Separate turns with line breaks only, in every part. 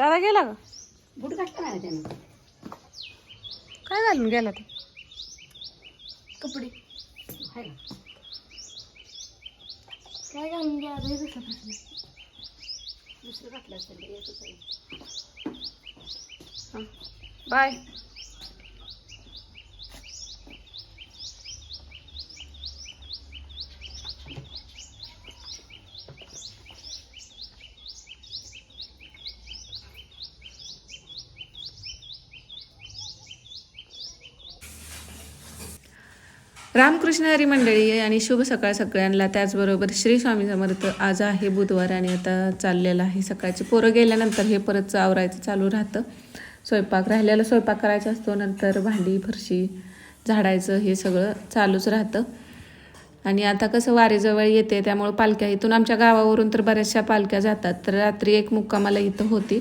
दादा गेला का?
बुट घातला नाही त्यानं.
काय घालून गेला ते?
कपडे. हाय का काय घालून हे नाही दुसरं घातलं असेल ते एकच आहे.
बाय. रामकृष्ण हरी मंडळी आणि शुभ सकाळ सगळ्यांना. त्याचबरोबर श्री स्वामी समर्थ आज आहे बुधवार आणि आता चाललेलं आहे सकाळची पोरं गेल्यानंतर हे परत आवरायचं चालू राहतं. स्वयंपाक राहिलेला स्वयंपाक करायचा असतो नंतर भांडी फरशी झाडायचं हे सगळं चालूच राहतं. आणि आता कसं वारेजवळ येते त्यामुळं पालख्या इथून आमच्या गावावरून तर बऱ्याचशा पालख्या जातात. तर रात्री एक मुक्कामाला इथं होती.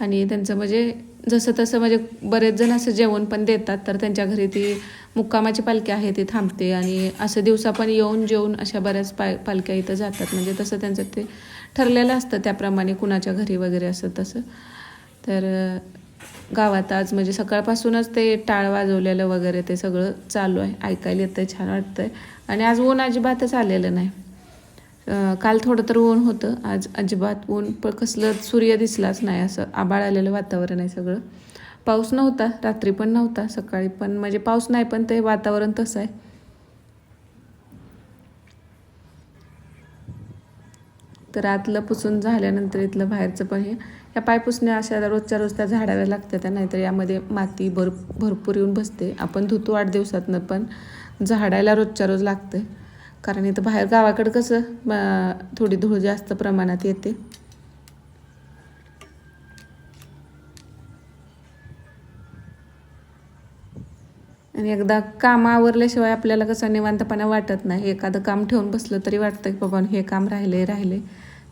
आणि त्यांचं म्हणजे जसं तसं म्हणजे बरेच जण असं जेवण पण देतात तर त्यांच्या घरी ती मुक्कामाची पालखी आहे ती थांबते आणि असं दिवसा पण येऊन जेवून अशा बऱ्याच पा पालख्या इथं जातात. म्हणजे तसं त्यांचं ते ठरलेलं असतं त्याप्रमाणे कुणाच्या घरी वगैरे असं तसं. तर गावात आज म्हणजे सकाळपासूनच ते टाळ वाजवलेलं वगैरे ते सगळं चालू आहे ऐकायला येतं छान वाटतंय. आणि आज ऊन अजिबातच आलेलं नाही. काल थोडं तर ऊन होतं. आज अजिबात ऊन प कसलं सूर्य दिसलाच नाही. असं आबाळ आलेलं वातावरण आहे सगळं. पाऊस नव्हता रात्री पण नव्हता सकाळी पण. म्हणजे पाऊस नाही पण ते वातावरण तसं आहे. तर आतलं पुसून झाल्यानंतर इथलं बाहेरचं पण हे. या पायपुसण्या अशा रोजच्या रोज त्या झाडाव्या लागतात नाहीतर यामध्ये माती भर भरपूर येऊन बसते. आपण धुतो आठ दिवसातनं पण झाडायला रोजच्या रोज लागते कारण इथं बाहेर गावाकडं कसं थोडी धूळ जास्त प्रमाणात येते. आणि एकदा काम आवरल्याशिवाय आपल्याला कसं निवांतपणा वाटत नाही. एखादं काम ठेवून बसलं तरी वाटतं की बाबा हे काम राहिले राहिले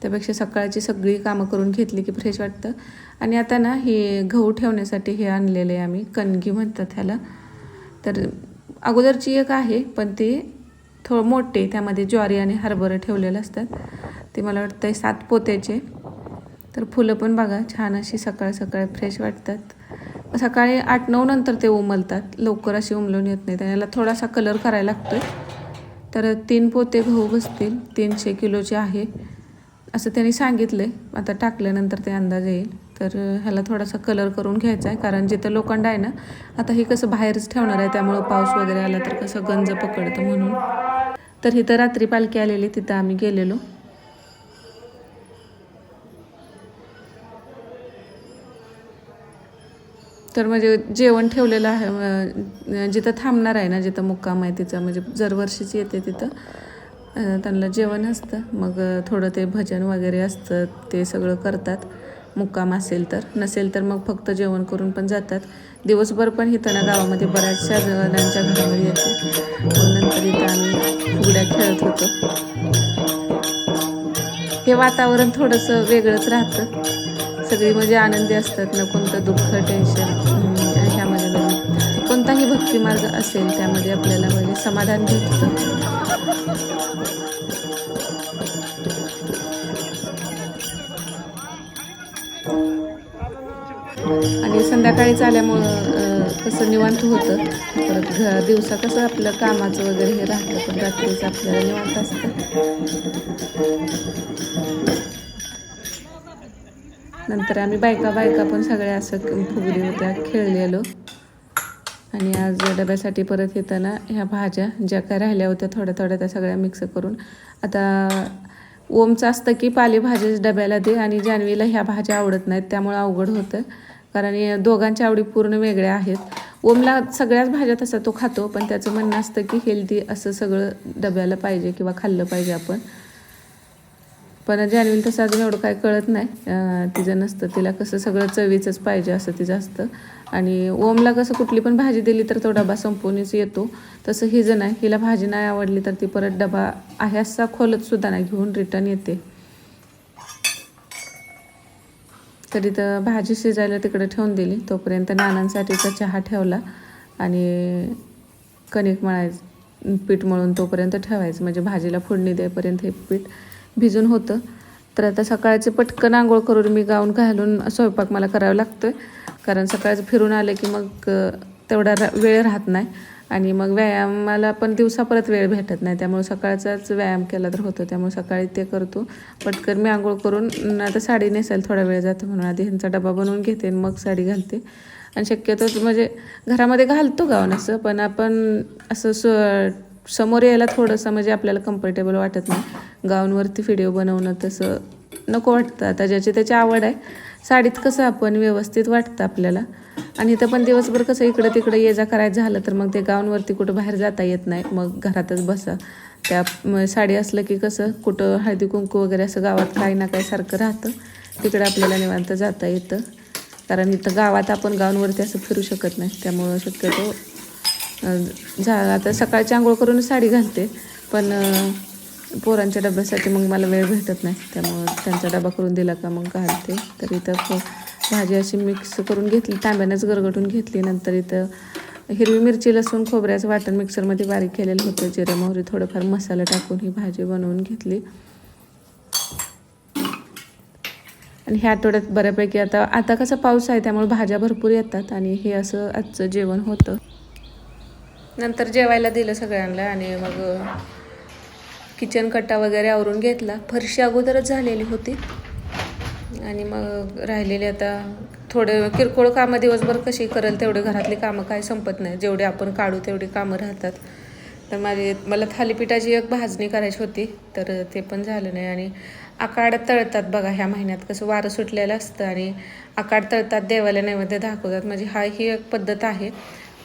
त्यापेक्षा सकाळची सगळी कामं करून घेतली की फ्रेश वाटतं. आणि आता ना हे गहू ठेवण्यासाठी हे आणलेलं आहे आम्ही. कणगी म्हणतात ह्याला. तर अगोदरची एक आहे पण ती थोडं मोठे त्यामध्ये ज्वारी आणि हरभरं ठेवलेलं असतात. ते मला वाटतं सात पोत्याचे. तर फुलं पण बघा छान अशी सकाळ सकाळ फ्रेश वाटतात. सकाळी आठ नऊ नंतर ते उमलतात. लवकर अशी उमलून येत नाही त्याला थोडासा कलर करायला लागतो तर तीन पोते गहू बसतील. तीनशे किलोचे आहे. असं त्यांनी सांगितलं आहे आता टाकल्यानंतर ते अंदाज येईल. तर ह्याला थोडासा कलर करून घ्यायचा आहे कारण जिथं लोखंड आहे ना आता हे कसं बाहेरच ठेवणार आहे. त्यामुळं पाऊस वगैरे आला तर कसं गंज पकडतं म्हणून. तर इथं रात्री पालखी आलेली तिथं आम्ही गेलेलो. तर म्हणजे जेवण ठेवलेलं आहे जिथं थांबणार आहे ना जिथं मुक्काम आहे तिचं म्हणजे दरवर्षीच येते तिथं त्यांना जेवण असतं. मग थोडं ते भजन वगैरे असतं ते सगळं करतात. मुक्काम असेल तर. नसेल तर मग फक्त जेवण करून पण जातात. दिवसभर पण ही ना गावामध्ये बऱ्याचशा जणांच्या घरामध्ये येते. मग नंतर इथं आम्ही फुगड्या खेळत होतो. हे वातावरण थोडंसं वेगळंच राहतं. सगळी म्हणजे आनंदी असतात ना कोणतं दुःख टेन्शन ह्यामध्ये नाही कोणताही भक्तिमार्ग असेल त्यामध्ये आपल्याला म्हणजे समाधान भेटतं. आणि संध्याकाळीच आल्यामुळं कसं निवांत होतं. परत घ दिवसा कसं आपलं कामाचं वगैरे हे राहतं पण रात्रीचं आपल्याला निवांत असतं. नंतर आम्ही बायका बायका पण सगळ्या असं फुगडी होत्या खेळलेलो. आणि आज डब्यासाठी परत येताना ह्या भाज्या ज्या काय राहिल्या होत्या थोड्या थोड्या त्या सगळ्या मिक्स करून. आता ओमचं असतं की पालेभाज्या डब्याला दे आणि जान्हवीला ह्या भाज्या आवडत नाहीत त्यामुळं अवघड होतं. कारण दोघांच्या आवडी पूर्ण वेगळ्या आहेत. ओमला सगळ्याच भाज्या तसा तो खातो पण त्याचं म्हणणं असतं की हेल्दी असं सगळं डब्याला पाहिजे किंवा खाल्लं पाहिजे आपण. पण जान्हवीला तसं अजून एवढं काय कळत नाही. तिचं नसतं. तिला कसं सगळं चवीचंच पाहिजे असं तिचं असतं. आणि ओमला कसं कुठली पण भाजी दिली तर तो डबा संपवूनच येतो. तसं हिजं नाही. हिला भाजी नाही आवडली तर ती परत डबा आहे असा खोलतसुद्धा नाही. घेऊन रिटर्न येते. तर इथं भाजी शिजायला तिकडे ठेवून दिली. तोपर्यंत नानांसाठीचा चहा ठेवला आणि कणिक मळायचं पीठ मळून तोपर्यंत ठेवायचं. म्हणजे भाजीला फोडणी देईपर्यंत हे पीठ भिजून होतं. तर आता सकाळचे पटकन आंघोळ करून मी गाऊन घालून स्वयंपाक मला करावा लागतो आहे कारण सकाळचं फिरून आले की मग तेवढा रा वेळ राहत नाही. आणि मग व्यायामाला पण दिवसा परत वेळ भेटत नाही. त्यामुळे सकाळचाच व्यायाम केला तर होतो. त्यामुळे सकाळी ते करतो. पटकन मी आंघोळ करून आता साडी नेसायला थोडा वेळ जातो म्हणून. आधी ह्यांचा डबा बनवून घेते आणि मग साडी घालते. आणि शक्यतो म्हणजे घरामध्ये घालतो गाऊन असं पण आपण असं स समोर यायला थोडंसं म्हणजे आपल्याला कम्फर्टेबल वाटत नाही. गाऊनवरती व्हिडिओ बनवणं तसं नको वाटतं. आता ज्याची त्याची आवड आहे साडीत कसं आपण व्यवस्थित वाटतं आपल्याला? आणि इथं पण दिवसभर कसं इकडं तिकडं ये जा करायचं झालं तर मग ते गाऊनवरती कुठं बाहेर जाता येत नाही. मग घरातच बसा. त्या साडी असलं की कसं कुठं हळदी कुंकू वगैरे असं गावात काही ना काही सारखं राहतं. तिकडं आपल्याला निवांत जाता येतं. कारण इथं गावात आपण गाऊनवरती असं फिरू शकत नाही. त्यामुळं शक्यतो झा आता सकाळची आंघोळ करून साडी घालते. पण पोरांच्या डब्यासाठी मग मला वेळ भेटत नाही. त्यामुळं त्यांचा डबा करून दिला का मग घालते. तर इथं भाजी अशी मिक्स करून घेतली. तांब्यानंच गरगटून घेतली. नंतर इथं हिरवी मिरची लसूण खोबऱ्याचं वाटण मिक्सरमध्ये बारीक केलेलं होतं. जिरे मोहरी थोडंफार मसाला टाकून ही भाजी बनवून घेतली. आणि ह्या आठवड्यात बऱ्यापैकी आता आता कसं पाऊस आहे त्यामुळे भाज्या भरपूर येतात. आणि हे असं आजचं जेवण होतं. नंतर जेवायला दिलं सगळ्यांना. आणि मग किचन कट्टा वगैरे आवरून घेतला. फरशी अगोदरच झालेली होती. आणि मग राहिलेले आता थोडे किरकोळ कामं दिवसभर कशी करेल तेवढे घरातली कामं काय संपत नाही. जेवढे आपण काढू तेवढी कामं राहतात. तर माझी मला थालीपीठाची एक भाजणी करायची होती तर ते पण झालं नाही. आणि आकाड तळतात बघा ह्या महिन्यात कसं वारं सुटलेलं असतं आणि आकाड तळतात देवाला नैवेद्य दाखवतात. म्हणजे हा ही एक पद्धत आहे.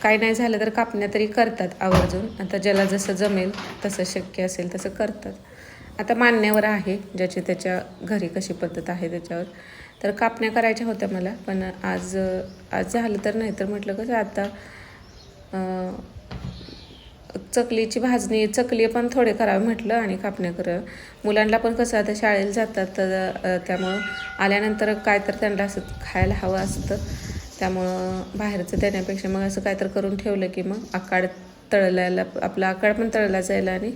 काय नाही झालं तर कापण्या तरी करतात आवर्जून. आता ज्याला जसं जमेल तसं शक्य असेल तसं करतात. आता मान्यावर आहे ज्याची त्याच्या घरी कशी पद्धत आहे त्याच्यावर. तर कापण्या करायच्या होत्या मला पण आज आज झालं तर नाही तर म्हटलं कसं आता चकलीची भाजणी चकली पण थोडे करावे म्हटलं आणि कापण्या करावं मुलांना पण कसं आता शाळेला जातात तर त्यामुळं आल्यानंतर काय तर त्यांना असं खायला हवं असतं. त्यामुळं बाहेरचं देण्यापेक्षा मग असं काय तर करून ठेवलं की मग आकाड तळल्याला आपला आकाड पण तळला जाईल आणि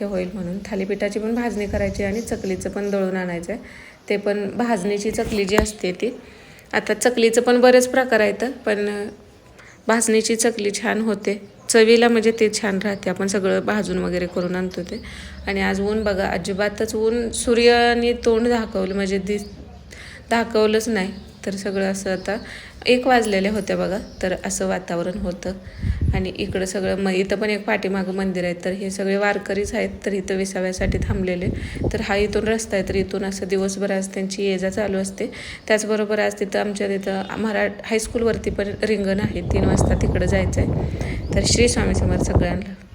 हे होईल म्हणून. थालीपीठाची पण भाजणी करायची आणि चकलीचं पण दळून आणायचं आहे. ते पण भाजणीची चकली जी असते ती. आता चकलीचं पण बरेच प्रकार आहेत पण भाजणीची चकली छान होते. चवीला म्हणजे ते छान राहते. आपण सगळं भाजून वगैरे करून आणतो ते. आणि आज ऊन बघा अजिबातच ऊन सूर्याने तोंड दाखवलं म्हणजे दिस दाखवलंच नाही. तर सगळं असं आता एक वाजलेल्या होत्या बघा तर असं वातावरण होतं. आणि इकडं सगळं मग इथं पण एक पाठीमागं मंदिर आहे तर हे सगळे वारकरीच आहेत तर इथं विसाव्यासाठी थांबलेले. तर हा इथून रस्ता आहे तर इथून असं दिवसभर आज त्यांची ये जा चालू असते. त्याचबरोबर आज तिथं आमच्या तिथं मराठ हायस्कूलवरती पण रिंगण आहे तीन वाजता तिकडं जायचं आहे तर श्री स्वामी समर्थ सगळ्यांना.